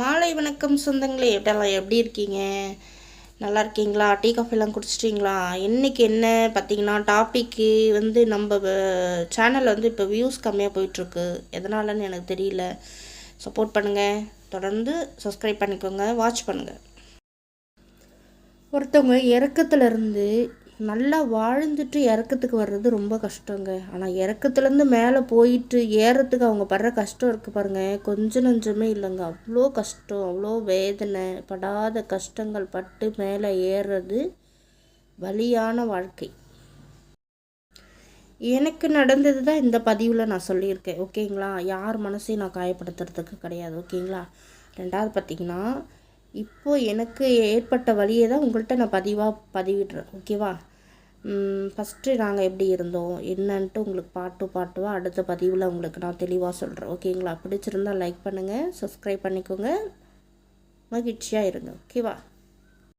மாலை வணக்கம் சொந்தங்களே எப்படிலாம் எப்படி இருக்கீங்க? நல்லா இருக்கீங்களா? டீ காஃபிலாம் குடிச்சிட்டிங்களா? இன்றைக்கி என்ன பார்த்தீங்கன்னா டாப்பிக்கு வந்து நம்ம சேனலில் வந்து இப்போ வியூஸ் கம்மியாக போயிட்டுருக்கு. எதனாலன்னு எனக்கு தெரியல. சப்போர்ட் பண்ணுங்கள் தொடர்ந்து சப்ஸ்கிரைப் பண்ணிக்கோங்க. வாட்ச் பண்ணுங்கள் ஒருத்தவங்க இறக்கத்துலேருந்து நல்லா வாழ்ந்துட்டு இறக்கத்துக்கு வர்றது ரொம்ப கஷ்டங்க. ஆனால் இறக்கத்துலேருந்து மேலே போயிட்டு ஏறத்துக்கு அவங்க படுற கஷ்டம் இருக்குது பாருங்கள் கொஞ்சம் நஞ்சமே இல்லைங்க. அவ்வளோ கஷ்டம் அவ்வளோ வேதனை படாத கஷ்டங்கள் பட்டு மேலே ஏறுறது வலியான வாழ்க்கை. எனக்கு நடந்தது தான் இந்த பதிவில் நான் சொல்லியிருக்கேன். ஓகேங்களா? யார் மனசையும் நான் காயப்படுத்துறதுக்கு கிடையாது. ஓகேங்களா? ரெண்டாவது பார்த்திங்கன்னா இப்போது எனக்கு ஏற்பட்ட வழியை தான் உங்கள்கிட்ட நான் பதிவாக பதிவிடுறேன். ஓகேவா? ஃபஸ்ட்டு நாங்கள் எப்படி இருந்தோம் என்னன்ட்டு உங்களுக்கு பாட்டு பாட்டுவாக அடுத்த பதிவில் உங்களுக்கு நான் தெளிவாக சொல்கிறேன் ஓகேங்களா பிடிச்சிருந்தால் லைக் பண்ணுங்கள் சப்ஸ்கிரைப் பண்ணிக்கோங்க. மகிழ்ச்சியாக இருங்க. ஓகேவா